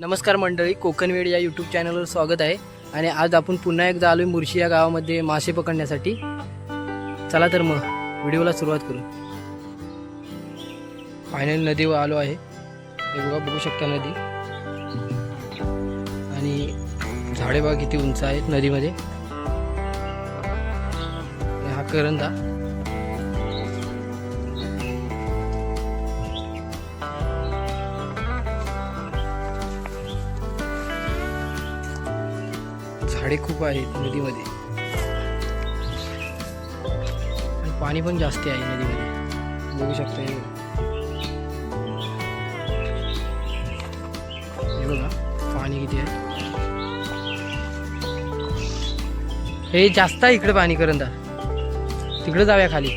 नमस्कार मंडळी कोकणवेड या यूट्यूब चॅनलवर स्वागत आहे. आणि आज आपण पुन्हा एकदा आलो मुर्शी या गावामध्ये मासे पकडण्यासाठी. चला तर मग व्हिडिओला सुरुवात करू. फायनल नदीवर आलो आहे. हे बघा बघू शकता नदी. आणि झाडे बघा किती उंच आहेत नदीमध्ये. हा करंदा. झाडे खूप आहेत नदीमध्ये. आणि पाणी पण जास्त आहे नदीमध्ये. बघू शकता हे. बघा पाणी किती आहे. हे जास्त आहे इकडे पाणी करंदा. तिकडे जाऊया खाली.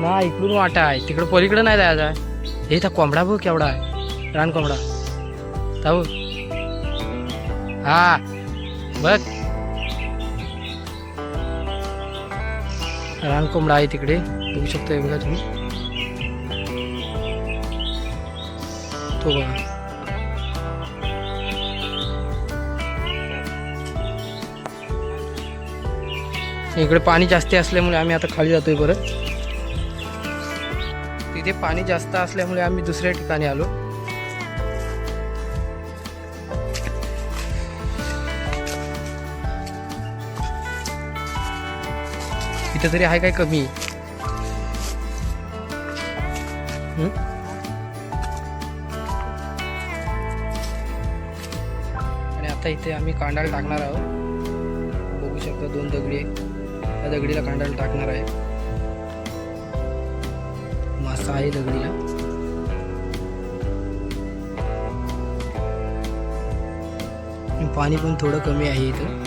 ना इकडून वाटा आहे. तिकडं पलीकडे नाही जायचं हे त्या कोंबडा बघ केवढा आहे. रान कोंबडा. हा. बघ. रानकोंबडा आहे तिकडे. बघू शकता बघा तुम्ही. तो बघा. इकडे पाणी जास्त असल्यामुळे आम्ही आता खाली जातोय परत. तिथे पाणी जास्त असल्यामुळे आम्ही दुसऱ्या ठिकाणी आलो. इथे तरी आहे काय कमी? आणि आता इथे आम्ही कांडाळ टाकणार आहोत. बघू शकता दोन दगडी आहे त्या दगडीला कांडाळ टाकणार आहे. मासा आहे दगडीला. पाणी पण थोडं कमी आहे इथं.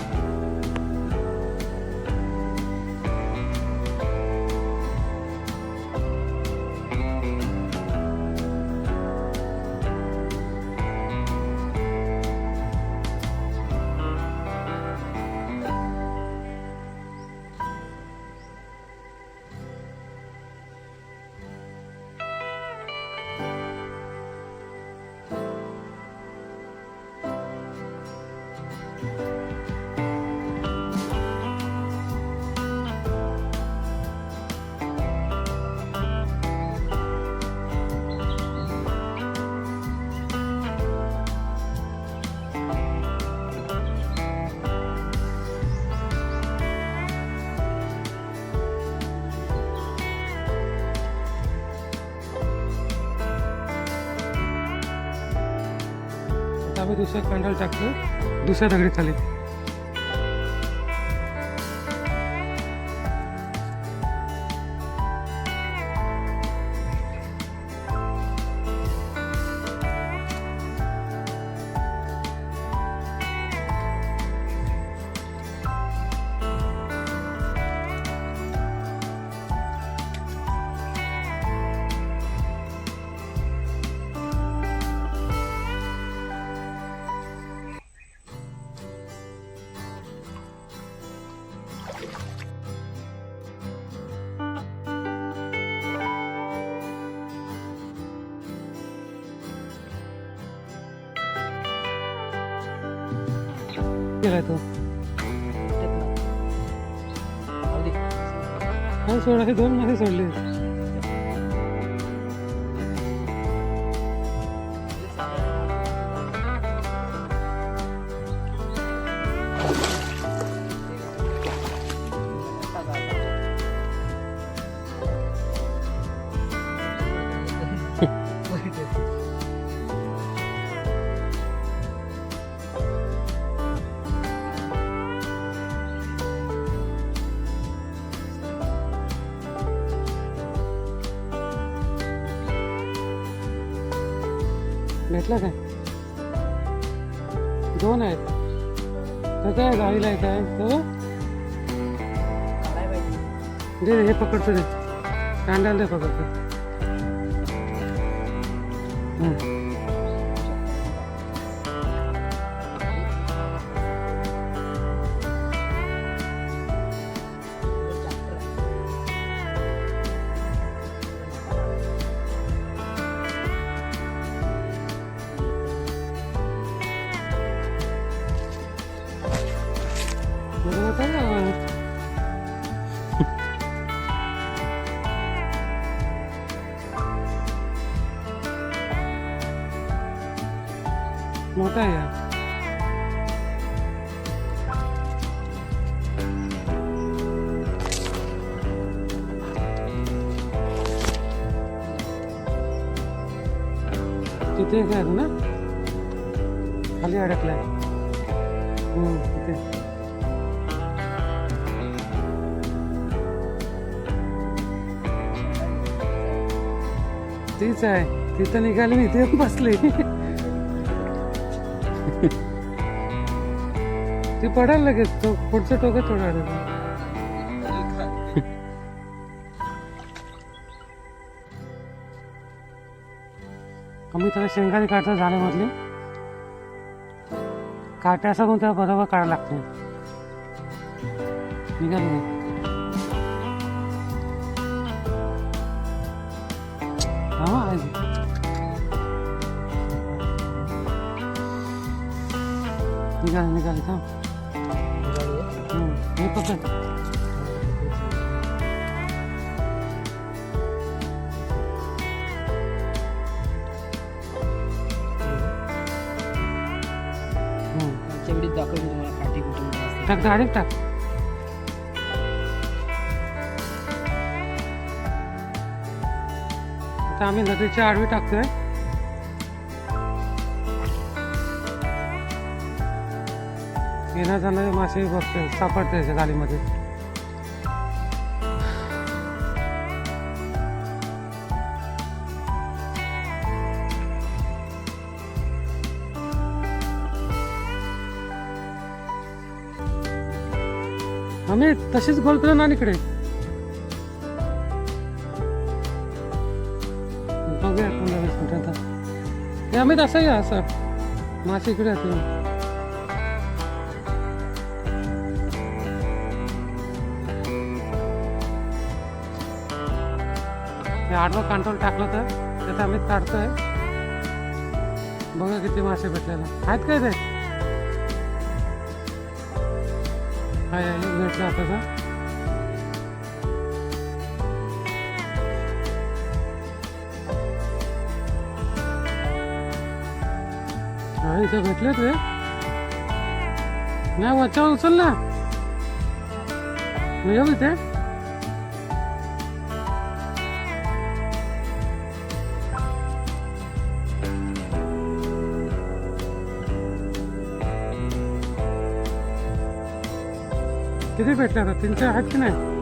आता कॅन्डल दुसऱ्या टाकतो. दुसऱ्या दगडी खाली गेलाय तो. हा सोडा हे दोन मध्ये सोडले. भेटला काय? दोन आहेत. तर काय गाडीला आहे काय तो दे हे पकडतो दे. कांदा दे पकडतो. मोठा आहे. तिथे काय आहे ना? खाली अडकलाय. तिथे. तीच आहे. तिथं निघाली नाही ते बसले. ती पडायला लगेच तो पुढचं टोकं थोडं अडकलं. आम्ही त्याला शेंगाने काढतो झाल्यामधली काटे असं पण त्याला बरोबर काढायला लागते. निघाल नाही हा आहे थांब. वेळी दाखवली तुम्हाला काठी कुठून असते. टाक डायरेक्ट टाक. आता आम्ही नदीच्या आडवी टाकतोय. येण्या जाणारे मासे बसते सापडते त्याच्या गाडीमध्ये. आम्ही तशीच बोलतो ना इकडे. बघूया पंधरा वीस मिनिटात आम्ही असं या असं. मासे इकडे हे आडवं कंट्रोल टाकलं तर त्यात आम्ही काढतोय. बघा किती मासे भेटलेला. आहेत काय ते हाय भेटलं आता का इथे भेटले ते. नाही वरच्यावर उचल ना. येऊ इथे. किती भेटले आता? तीनशे आहेत की नाही?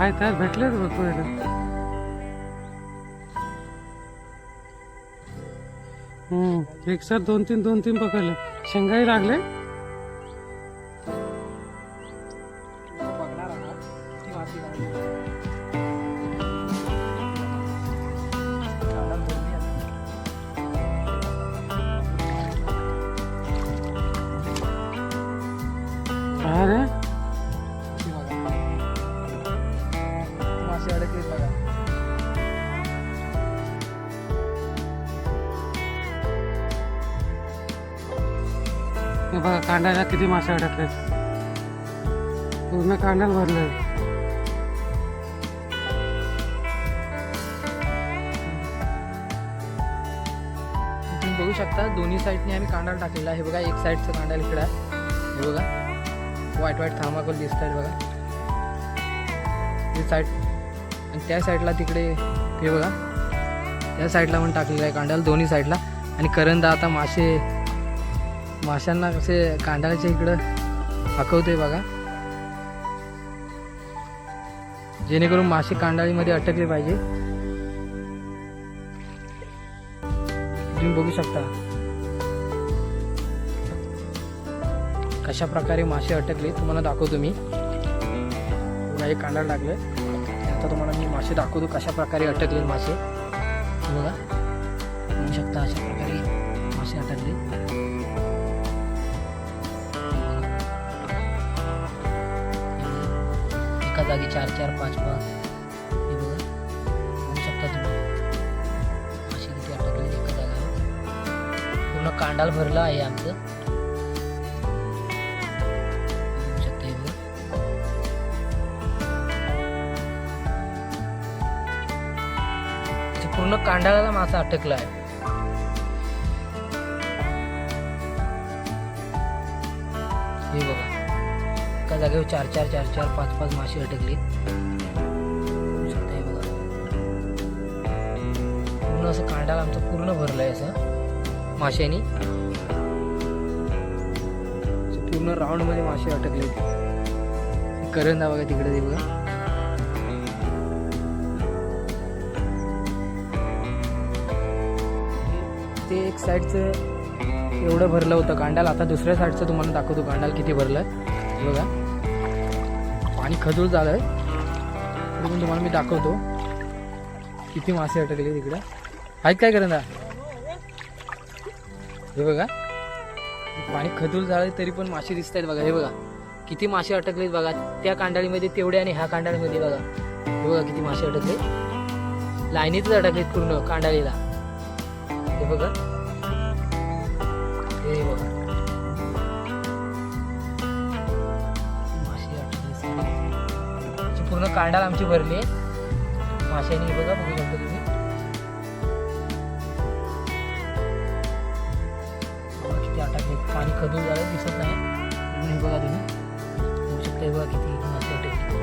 आहेत त्यात भेटलेच भरपूर एक सर दोन तीन दोन तीन पकडले. शेंगाही लागले. कांड्याला किती मासे अडकले पूर्ण कांड्याला भरलंय. तुम्ही बघू शकता दोन्ही साईडने आम्ही कांडाला टाकलेला आहे. हे बघा एक साईडचं कांडाल इकडं आहे. हे बघा वाईट वाईट थांबाकोल दिसत आहेत बघा. ही साईड आणि त्या साईडला तिकडे हे बघा त्या साईडला पण टाकलेलं आहे कांडाल दोन्ही साईडला. आणि करंदा आता मासे माशांना कसे कांडाळ्याच्या इकडं हाकवते बघा. जेणेकरून मासे कांडाळीमध्ये अटकले पाहिजे. तुम्ही बघू शकता. कशा प्रकारे मासे अटकले तुम्हाला दाखवतो मी. बघा, हे कांदा लागले. आता तुम्हाला मी मासे दाखवतो कशा प्रकारे अटकले मासे. बघा. बघू शकता अशा प्रकारे जागी चार चार पाच पाच. हे बघा. बघू शकता तुम्ही अशी किती अटकले एका जागा पूर्ण कांडाल भरलं आहे आमचं. म्हणजे पूर्ण कांडाळाला मासा अटकला आहे. एका जागेवर चार चार चार चार पाच पाच मासे अटकले बघा. पूर्ण असं कांडाला आमचं पूर्ण भरलंय असं माशांनी. पूर्ण राऊंडमध्ये मासे अटकले करंदा बघा तिकडे ते बघा. ते एक साईडचं एवढं भरलं होतं कांडाल. आता दुसऱ्या साईडचं तुम्हाला दाखवतो कांडाल किती भरलं आहे. बघा. आणि खजूर झालं आहे. पण तुम्हाला मी दाखवतो. किती मासे अटकले तिकडं आहेत काय करणार हे बघा. पाणी खजूर झालं तरी पण मासे दिसत आहेत बघा. हे बघा. किती मासे अटकलेत बघा. त्या कांडाळीमध्ये तेवढे आणि ह्या कांडाळीमध्ये बघा. हे बघा किती मासे अटकले लाईनीतच अटकलेत पूर्ण कांडाळीला. हे बघा. कांडाल आमची भरली आहे माशाने बघा बघू शकता तुम्ही. किती अटकले पाणी खदून झालं दिसत नाही. पण बघा तुम्ही. बघू शकता बघा किती मासे अटकली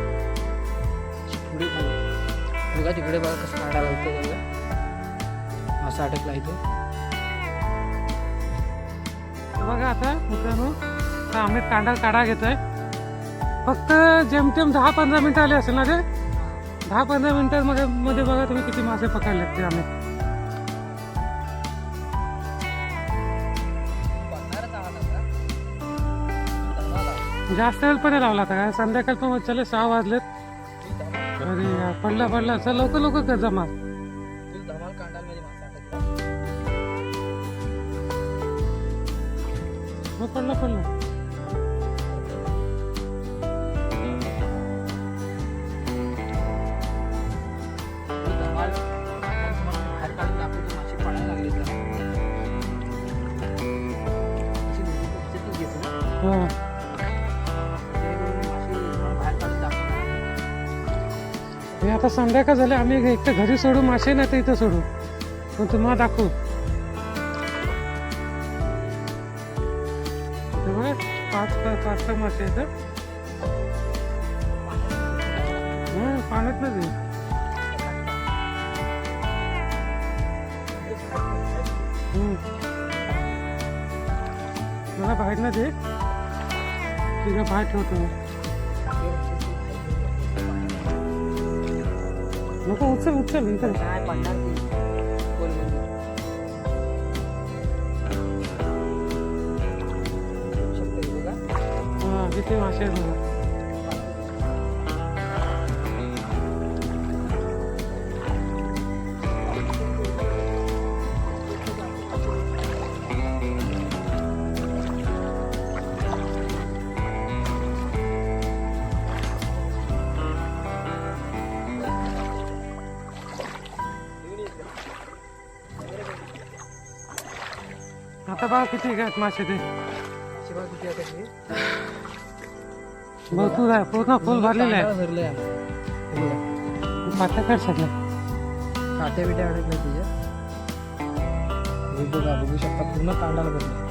पुढे पण बघा तिकडे बघा कसं कांडाला होतं बघा. मासा अटकला इथं. बघा आता मित्रांनो आम्ही कांडा काढा घेतोय. फक्त जेमतेम दहा पंधरा मिनिटं आले असेल ना ते? दहा पंधरा मिनिटांमध्ये मध्ये बघा तुम्ही किती मासे पकडले ते आम्ही. जास्त वेळ पण नाही लावला आता काय? संध्याकाळ पण चले सहा वाजलेत. अरे पडला पडला. चल लवकर लवकर कर जमा. हो, पडला पडला. हे आता संध्याकाळ झाले? आम्ही एक तर घरी सोडू मासे नाही तर इथं सोडू. पण तुम्हाला दाखवू. पाच पाच पाच सहा मासे आहेत पाण्यात नाही मला बाहेर ना दे तिथं बाहेर ठेवतो. मी. नको उचल उचल इथं काय पडणार आता बघा किती आहेत मासे ते भरपूर आहे पूर्ण फुल भरलेलं आहे. कांडाळ भरलंय आमचं. हे बघा. पाट्या काढ सगळ्या काट्या बिट्या अडकल्या तुझ्या हे बघा बघू शकता पूर्ण कांडाला भरलं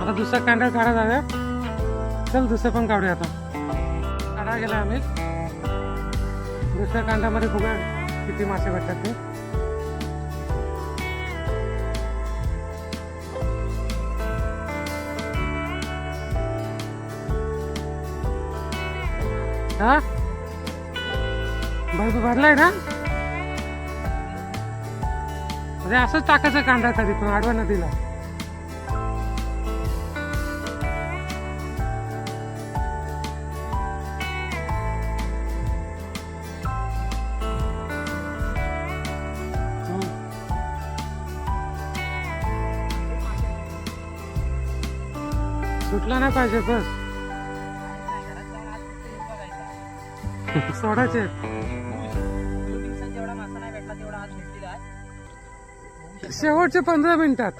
आता दुसरा कांडा काढा जाऊया. चल दुसरं पण काढूया आता. काढा गेला आम्ही. दुसऱ्या कांडामध्ये बघूया किती मासे भेटतात ते. हा? बल्ब भरलाय ना? अरे असंच टाकायचं कांदा तरी पण आडवा नदीला. सुटला ना पाहिजे बस. सोडायचे. शेवटचे पंधरा मिनिटात.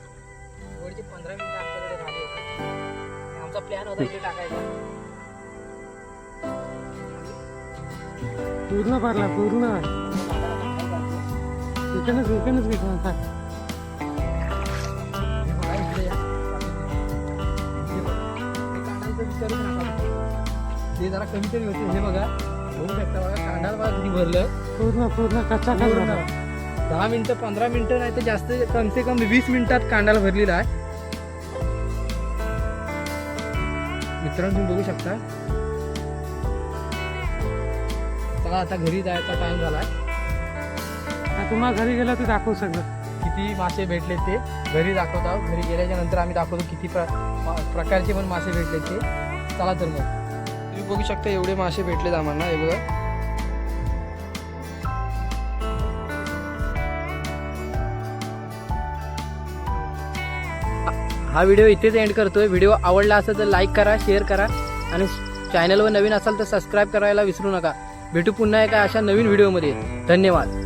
आमचा प्लॅन होता इथे टाकायचा. पूर्ण भरला पूर्ण. इकडनंच इकडनंच घेतला नका. ते जरा कमी तरी होते हे बघा. बघू शकता बघा कांडाला बघा किती भरलं. पूर्ण पूर्ण कच्चा पूर्ण. कलर दहा मिनिटं पंधरा मिनिटं नाही तर जास्त कम से कम वीस मिनिटात कांडाला भरलेला आहे. मित्रांनो तुम्ही बघू शकता. चला आता घरी जायचा टाइम झालाय. तुम्हाला घरी गेला तर दाखवू सगळं. किती मासे भेटले ते घरी दाखवत आहोत. घरी गेल्याच्यानंतर आम्ही दाखवतो किती प्र मा- प्रकारचे पण मासे भेटले ते. चला तर मग. बघू शकता एवढे मासे भेटलेत आम्हाला हे बघा. हा व्हिडिओ इथेच एंड करतोय. व्हिडिओ आवडला असेल तर लाईक करा शेअर करा आणि चॅनलवर नवीन असाल तर सबस्क्राईब करायला विसरू नका. भेटू पुन्हा एका अशा नवीन व्हिडिओमध्ये धन्यवाद.